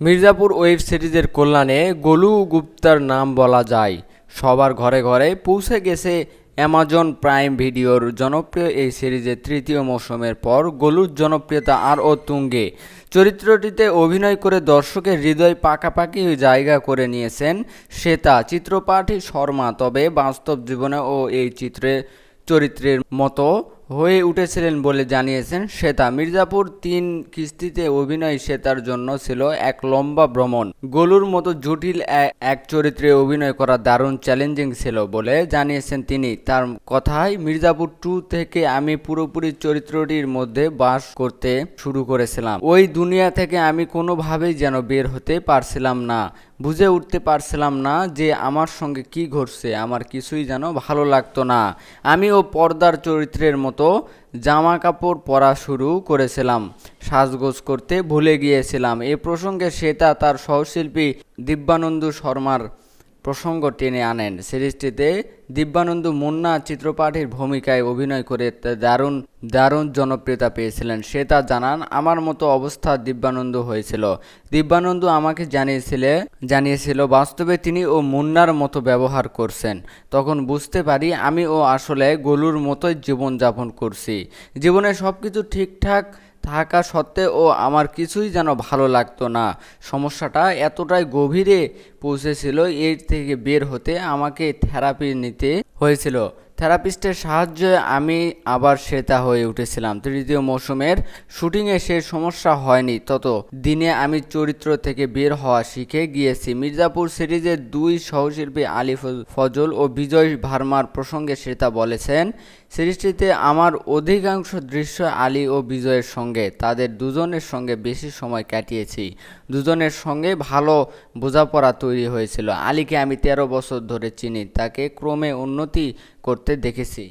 Mirzapur web সিরিজের কল্যাণে গোলু গুপ্তার নাম বলা যায়। সবার ঘরে ঘরে পৌঁছে গেছে অ্যামাজন প্রাইম ভিডিওর জনপ্রিয় এই সিরিজের তৃতীয় মৌসুমের পর গোলুর জনপ্রিয়তা আরও তুঙ্গে। চরিত্রটিতে অভিনয় করে দর্শকের হৃদয় পাকাপাকি জায়গা করে নিয়েছেন শ্বেতা, চিত্রপাঠী শর্মা। তবে বাস্তব জীবনে ও এই চিত্রে, চরিত্রের মতো হয়ে উঠেছিলেন বলে জানিয়েছেন শ্বেতা। মির্জাপুর তিন কিস্তিতে অভিনয় শ্বেতার জন্য ছিল এক লম্বা ভ্রমণ। গোলুর মতো জটিল এক চরিত্রে অভিনয় করা দারুণ চ্যালেঞ্জিং ছিল বলে জানিয়েছেন তিনি। তার কথায়, মির্জাপুর টু থেকে আমি পুরোপুরি চরিত্রটির মধ্যে বাস করতে শুরু করেছিলাম। ওই দুনিয়া থেকে আমি কোনোভাবেই যেন বের হতে পারছিলাম না, বুঝে উঠতে পারছিলাম না যে আমার সঙ্গে কি ঘটছে। আমার কিছুই যেন ভালো লাগতো না। আমি ও পর্দার চরিত্রের মতো জামা কাপড় পরা শুরু করেছিলাম, সাজগোজ করতে ভুলে গিয়েছিলাম। এ প্রসঙ্গে শ্বেতা তার সহশিল্পী দিব্যানন্দু শর্মার প্রসঙ্গ টেনে আনেন। সিরিজটিতে দিব্যানন্দ মুন্না চিত্রপাঠের ভূমিকায় অভিনয় করে দারুণ দারুণ জনপ্রিয়তা পেয়েছিলেন। শ্বেতা জানান, আমার মতো অবস্থা দিব্যানন্দ হয়েছিল। দিব্যানন্দ আমাকে জানিয়েছিলে, জানিয়েছিল, বাস্তবে তিনি ও মুন্নার মতো ব্যবহার করছেন। তখন বুঝতে পারি, আমি ও আসলে গোলুর মতোই জীবনযাপন করছি। জীবনে সব কিছু ঠিকঠাক থাকা সত্ত্বেও আমার কিছুই যেন ভালো লাগতো না। সমস্যাটা এতটাই গভীরে পৌঁছেছিল, এর থেকে বের হতে আমাকে থেরাপি নিতে হয়েছিল। থেরাপিস্টের সাহায্যে আমি আবার শ্বেতা হয়ে উঠেছিলাম। তৃতীয় মৌসুমের শুটিংয়ে সে সমস্যা হয়নি। তত দিনে আমি চরিত্র থেকে বের হওয়া শিখে গিয়েছি। মির্জাপুর সিরিজের দুই সহশিল্পী আলী ফজল ও বিজয় ভার্মার প্রসঙ্গে শ্বেতা বলেছেন, সিরিজটিতে আমার অধিকাংশ দৃশ্য আলী ও বিজয়ের সঙ্গে। তাদের দুজনের সঙ্গে বেশি সময় কাটিয়েছি। দুজনের সঙ্গে ভালো বোঝাপড়া তৈরি হয়েছিল। আলীকে আমি তেরো বছর ধরে চিনি। তাকে ক্রমে উন্নতি করতে দেখেছি।